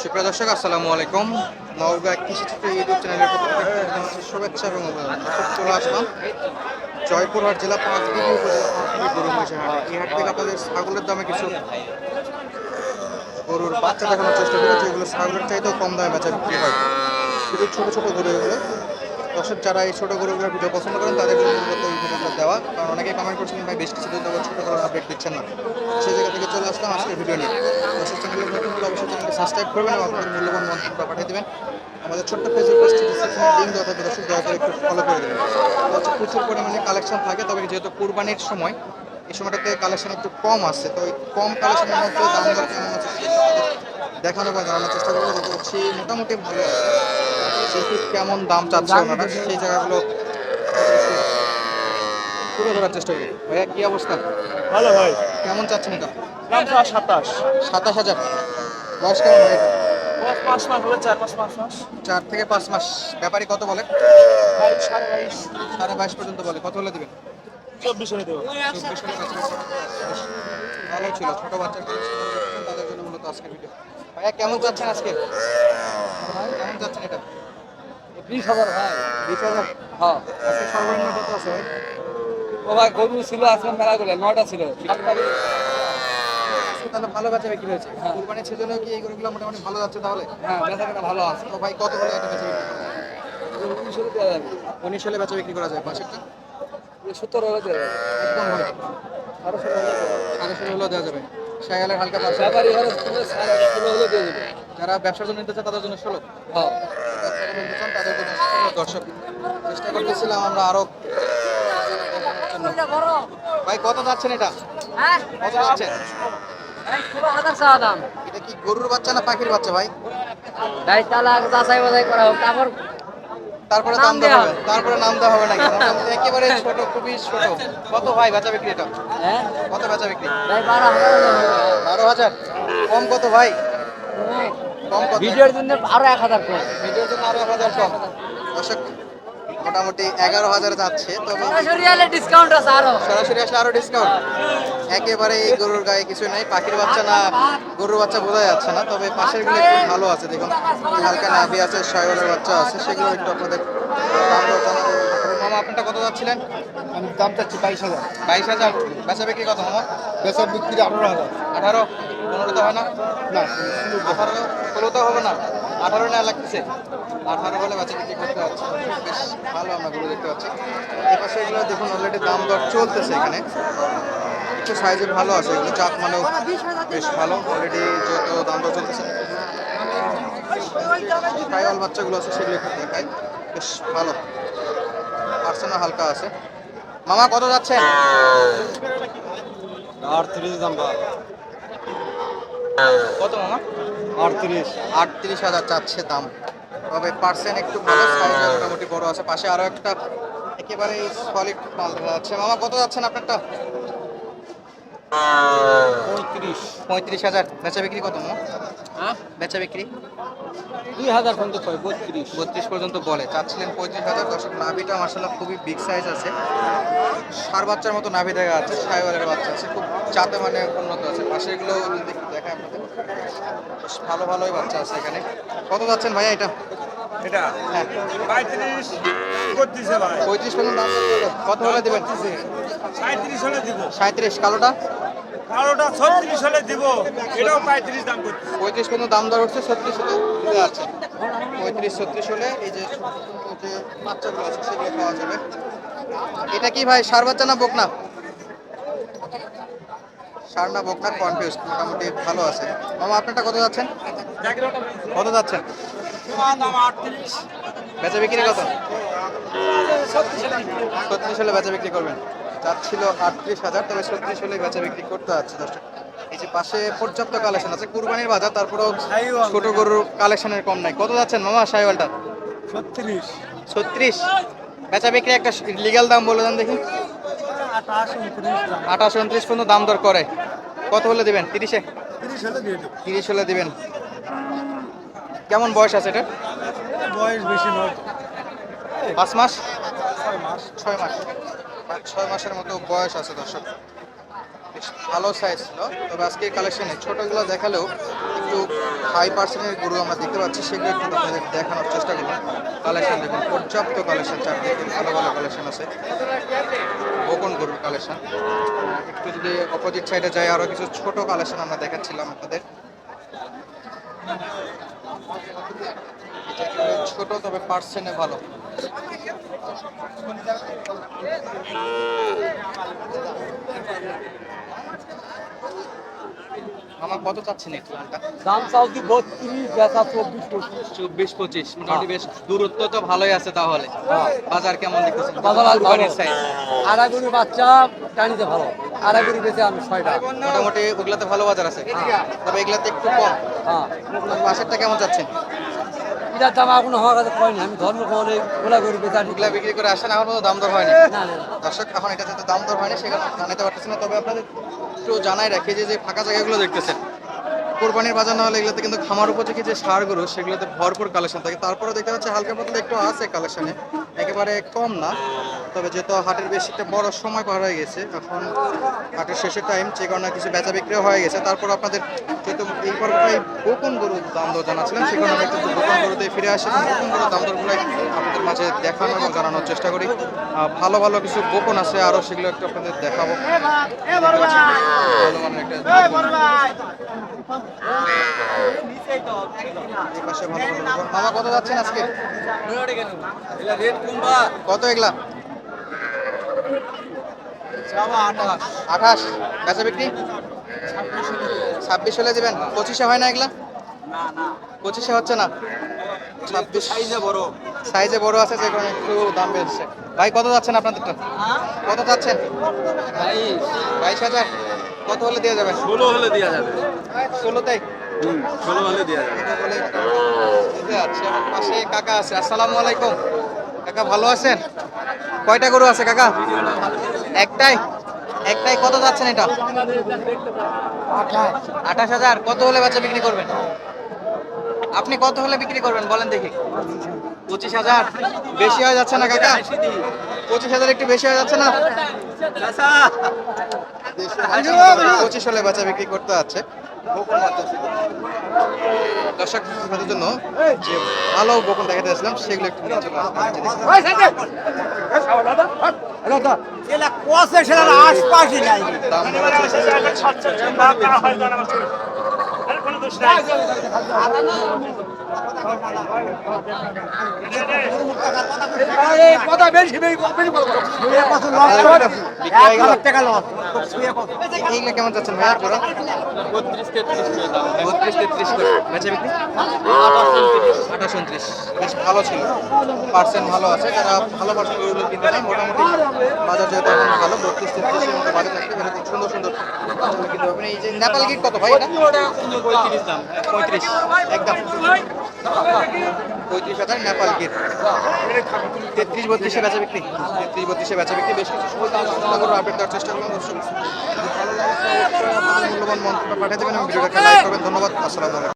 সুপ্রিয় দর্শক, আসসালামু আলাইকুম। নওগাঁ কৃষি চিত্র ইউটিউব চ্যানেলের শুভেচ্ছা এবং চলে আসলাম জয়পুরহাট জেলা পাঁচ বিঘি উপজেলা গরু মহিষের হাট। এই হাট থেকে আপনাদের ছাগলের দামে কিছু গরুর বাচ্চা দেখানোর চেষ্টা করি যেগুলো ছাগলের চাইতেও কম দামে বেচা বিক্রি হয়। শুধু ছোট ছোট গরু এগুলো। দর্শক যারা এই ছোটো গরুগুলোর ভিডিও পছন্দ করেন, তাদের জন্য মূলত এই ভিডিওটা দেওয়া। কারণ অনেকেই কমেন্ট করছেন, ভাই, বেশ কিছু ছোট গরুর আপডেট দিচ্ছেন না। সেই জায়গা থেকে চলে আসলাম আজকের ভিডিও নিয়ে। দর্শক চ্যানেলের নতুন হলে অবশ্যই চ্যানেলকে সাবস্ক্রাইব করবেন এবং আপনাদের মূল্যবান মন্তব্য পাঠিয়ে দেবেন। আমাদের ছোট্ট ফেসবুক পেজটি দর্শক দয়া করে একটু ফলো করে দেবেন। হচ্ছে প্রচুর পরিমাণে কালেকশন থাকে, তবে যেহেতু কুরবানির সময়, এই সময়টাতে কালেকশন একটু কম আসছে তো কম কালেকশনের মধ্যে দাম দেখানো বা জানানোর চেষ্টা করব। যেটা হচ্ছে মোটামুটি ভালো কেমন দাম চাচ্ছে ওনারা? সেই জায়গাগুলো তুলে ধরার চেষ্টা করি। ভাইয়া কি অবস্থা? ভালো ভাই। কেমন চাচ্ছেন এটা? দাম সাতাশ। সাতাশ হাজার। বয়স কেমন হয়? পাঁচ মাস চার পাঁচ পাঁচ মাস। চার থেকে পাঁচ মাস। ব্যাপারী কত বলে? সাড়ে বাইশ। সাড়ে বাইশ পর্যন্ত বলে। কত হলে দিবেন? চব্বিশ হলে দেবো। চব্বিশ হলে ভালো ছিল। ছোট বাচ্চা। তাদের জন্য মূলত আজকের ভিডিও ভাইয়া কেমন যাচ্ছেন আজকে? কেমন যাচ্ছেন এটা? বিশ হাজার ভাই বিশ হাজার। হ্যাঁ। সর্বনিম্ন কত আছে? ও ভাই গরু ছিল আজকে মেলা করে নটা ছিল তাহলে ভালো বেচা বিক্রি হয়েছে। কুরবানির সিজনে কি এই গরুগুলো মোটামুটি ভালো যাচ্ছে তাহলে? হ্যাঁ বেচা কেনা ভালো আছে। তো ভাই কত হলে এটা বেচা বিক্রি উনিশ হলে বেচা বিক্রি করা যায় পাশেরটা সত্তর হলে দেওয়া যাবে। একদম ভালো আরও ষোলো হলে দেওয়া যাবে। শায়ালের হালকা পাশে। ব্যাপারী হলে ষোলো হলে দিয়ে দেবে। যারা ব্যবসার জন্য নিতে চায় তাদের জন্য ষোলো হ্যাঁ। চান তাদের জন্য ষোলো দর্শক চেষ্টা করতেছিলাম আমরা আরও। ভাই কত যাচ্ছেন এটা? হ্যাঁ। কত যাচ্ছেন? এটা কি গরুর বাচ্চা না পাখির বাচ্চা ভাই? গাড়ি চালা যাচাই বাছাই করা হোক তারপর তারপরে দাম দেওয়া হবে। তারপরে নাম দেওয়া হবে নাকি? মোটামুটি একেবারে ছোট খুবই ছোট। কত ভাই বেচা বিক্রি এটা? হ্যাঁ? কত বেচা বিক্রি? ভাই বারো হাজার বারো হাজার। কম কত ভাই? কম কত? ভিডিওর জন্য আরও এক হাজার কম ভিডিওর জন্য আরও এক হাজার কম। দর্শক মোটামুটি এগারো হাজার যাচ্ছে তবে সরাসরি ডিসকাউন্ট আছে আরও। সরাসরি আসলে আরও ডিসকাউন্ট একেবারে এই গরুর গায়ে কিছু নেই। পাখির বাচ্চা না গরুর বাচ্চা বোঝা যাচ্ছে না তবে পাশেরগুলো একটু ভালো আছে দেখুন। হালকা নাভি আছে শয়নের বাচ্চা আছে সেগুলো একটু আপনাদের দাম দর জানাব। তবে মামা আপনারটা কত যাচ্ছিলেন? আমি দাম চাচ্ছি বাইশ হাজার। বাইশ হাজার? বেচা বিক্রি কত মামা? বেচার বিক্রি আঠারো হাজার। আঠারো? পনেরো তো হয় না? না। আঠারো? ষোলো তো হবে না? আঠারো লাগতেছে আঠারো বলে বাচ্চা বিক্রি করতে বেশ ভালো আমরা গরু দেখতে পাচ্ছি। এই পাশে এগুলো দেখুন অলরেডি দাম দর চলতেছে এখানে। একটু সাইজে ভালো আছে এগুলো চাপ মানেও বেশ ভালো। অলরেডি যেহেতু দাম দর চলতেছে। ট্রায়াল বাচ্চাগুলো আছে সেগুলো একটু দেখায় বেশ ভালো। পার্সেন্টও হালকা আছে। মামা কত যাচ্ছে? আটত্রিশ দাম কত মামা? আটত্রিশ। আটত্রিশ হাজার চাচ্ছে দাম। তবে পার্সেন্ট একটু ভালো সাইজ মোটামুটি বড় আছে। পাশে আরও একটা একেবারে সলিড মাল দেখা যাচ্ছে মামা কত যাচ্ছেন আপনারটা? পঁয়ত্রিশ পঁয়ত্রিশ হাজার। বেচা বিক্রি কত মামা হ্যাঁ? বেচা বিক্রি? দুই হাজার পর্যন্ত বত্রিশ। বত্রিশ পর্যন্ত বলে। চাচ্ছিলেন পঁয়ত্রিশ হাজার। দর্শক নাভিটা মার্শাল্লাহ খুবই বিগ সাইজ আছে। সার বাচ্চার মতো নাভি দেখা যাচ্ছে সাইওয়ালের বাচ্চা আছে খুব চাতে মানে উন্নত আছে। পাশে এগুলো যদি দেখায় আপনাদের। বেশ ভালো ভালোই বাচ্চা আছে এখানে। কত যাচ্ছেন ভাইয়া এটা? এটা? হ্যাঁ। পঁয়ত্রিশ পঁয়ত্রিশ পর্যন্ত দাম কত হলে দেবেন? সাঁত্রিশ হলে দিব। সাঁত্রিশ কালোটা? কালোটা ছত্রিশ হলে দিব। এটাও পঁয়ত্রিশ দাম করতে পঁয়ত্রিশ পর্যন্ত দাম দর উঠছে ছত্রিশ হলে দিতে আছে পঁয়ত্রিশ, ছত্রিশ হলে এই যে যে বাচ্চাগুলো আছে, সেগুলো পাওয়া যাবে। এটা কি ভাই, সার বাচ্চা না বোক না সার না বোক না কনফিউজ মোটামুটি ভালো আছে। মামা, আপনারটা কত যাচ্ছেন? কত যাচ্ছেন? বেচা বিক্রি কত? ছত্রিশ হলে বেচা বিক্রি করবেন। চাচ্ছিল আটত্রিশ হাজার তবে ছত্রিশ হলে বেচা বিক্রি করতে যাচ্ছে দর্শক। এই যে পাশে পর্যাপ্ত কালেকশন আছে কুরবানির বাজার তারপরেও ছোট গরুর কালেকশনের কম নাই। কত যাচ্ছেন মামা সাইওয়ালটা? ছত্রিশ। ছত্রিশ। বেচা বিক্রি একটা লিগ্যাল দাম বলে দেন দেখি। আঠাশ উনত্রিশ পর্যন্ত দাম দর করে। কত হলে দিবেন? তিরিশে? তিরিশ হলে দিবেন। কেমন বয়স আছে এটা? বয়স বেশি নয়। পাঁচ মাস? ছয় মাস। ছয় মাস। পাঁচ ছয় মাসের মতো বয়স আছে দর্শক। বেশ ভালো সাইজ ছিল। তবে আজকে কালেকশনে ছোটগুলো দেখালেও একটু হাই পার্সেন্টের গরু আমরা দেখতে পাচ্ছি, সেগুলো একটু আপনাদের দেখানোর চেষ্টা করলাম কালেকশন দেখুন, পর্যাপ্ত কালেকশন চারদিকে ভালো ভালো কালেকশন আছে। বকন গরুর কালেকশন একটু যদি অপোজিট সাইডে যাই আরও কিছু ছোট কালেকশন আমরা দেখাচ্ছিলাম আপনাদের। ছোট তবে পার্সেন্টে ভালো। আমার কত চাচ্ছেন এই প্ল্যানটা? দাম চাউদি বত্রিশ বেচা চব্বিশ পঁচিশ। চব্বিশ পঁচিশ মোটামুটি বেশ দূরত্ব তো ভালোই আছে তাহলে। বাজার কেমন দেখতেছেন? বাজার। আড়াগুড়ি বাচ্চা টানিতে ভালো। আড়াগুড়ি বেচে আমি ছয়টা। মোটামুটি ওগুলাতে ভালো বাজার আছে। তবে এগুলাতে একটু কম। হ্যাঁ। পাশেরটা কেমন যাচ্ছেন এটার দাম এখনও হওয়ার কথা কয়নি আমি ধর্ম করে গোলা করে বেচা এগুলা বিক্রি করে আসেন এখন দাম দর হয়নি না না না। দর্শক এখন এটা যেহেতু দাম দর হয়নি সেখানে জানাতে পারতেছি না তবে আপনাদের একটু জানাই রাখি যে যে ফাঁকা জায়গাগুলো দেখতেছেন কোরবানির বাজার না হলে এগুলোতে কিন্তু খামার উপযোগী যে সারগুলো সেগুলোতে ভরপুর কালেকশন থাকে। তারপরে দেখতে পাচ্ছি হালকা পাতলা একটু আছে কালেকশনে একেবারে কম না। তবে যেহেতু হাটের বেশি একটা বড় সময় পার হয়ে গেছে এখন হাটের শেষের টাইম যে কারণে কিছু বেচা বিক্রিও হয়ে গেছে। তারপর আপনাদের যেহেতু এই পর্বটাই গোপন গরুর দাম দর জানাছিলেন সে কারণে আমরা একটু গোপন গরুতে ফিরে আসি। গোপন গরুর দাম দরগুলো আপনাদের মাঝে দেখানো এবং জানানোর চেষ্টা করি। ভালো ভালো কিছু গোপন আছে আরও সেগুলো একটু আপনাদের দেখাবো। ভালো মানের একটা কত যাচ্ছেন আজকে? কত এগুলা? আঠাশ। বেচা বিক্রি? ছাব্বিশ হলে দিবেন। পঁচিশে হয় না এগুলা? পঁচিশে হচ্ছে না? ছাব্বিশ। সাইজে বড় সাইজে বড় আছে যে কারণে একটু দাম বেড়েছে। ভাই, কত যাচ্ছেন আপনাদেরটা? কত যাচ্ছেন? বাইশ হাজার। কত হলে দেওয়া যাবে? ষোলো হলে দেওয়া যাবে। ষোলোতেই ষোলো হলে দেওয়া যাবে। পাশে কাকা আছে। আসসালামু আলাইকুম। কাকা ভালো আছেন? কয়টা গরু আছে কাকা? একটাই? একটাই কত যাচ্ছেন এটা? আঠাশ। হাজার। কত হলে বাচ্চা বিক্রি করবেন? আপনি কত হলে বিক্রি করবেন বলেন দেখি। পঁচিশ হাজার। বেশি হয়ে যাচ্ছে না কাকা? পঁচিশ হাজার একটু বেশি হয়ে যাচ্ছে না? পঁচিশ হলে বাচ্চা বিক্রি করতে আছে। দর্শক আপনাদের জন্য যে ভালো বকুন দেখাতে আসলাম সেগুলো একটু নিয়ে চলে আসলাম কথা বেশি এইগুলো কেমন যাচ্ছেন ভাইয়া জোড়া বত্রিশ তেত্রিশ করে বেচা বিক্রি আঠাশ উনত্রিশ বেশ ভালো ছিল পার্সেন্ট ভালো আছে যারা ভালো পার্সেন্ট কিনতে চান মোটামুটি বাজার যেহেতু এখন ভালো বত্রিশ তেত্রিশের মতো বাজার সুন্দর সুন্দর কিনতে পারবেন এই যে নেপাল গিট কত ভাই এটা? পঁয়ত্রিশ দাম। পঁয়ত্রিশ। একদম। নেপাল গেট তেত্রিশ বত্রিশে তেত্রিশ বত্রিশে বেচা বিক্রি। আপডেট দেওয়ার চেষ্টা মূল্যবান পাঠিয়ে দেবেন ধন্যবাদ। আসসালামু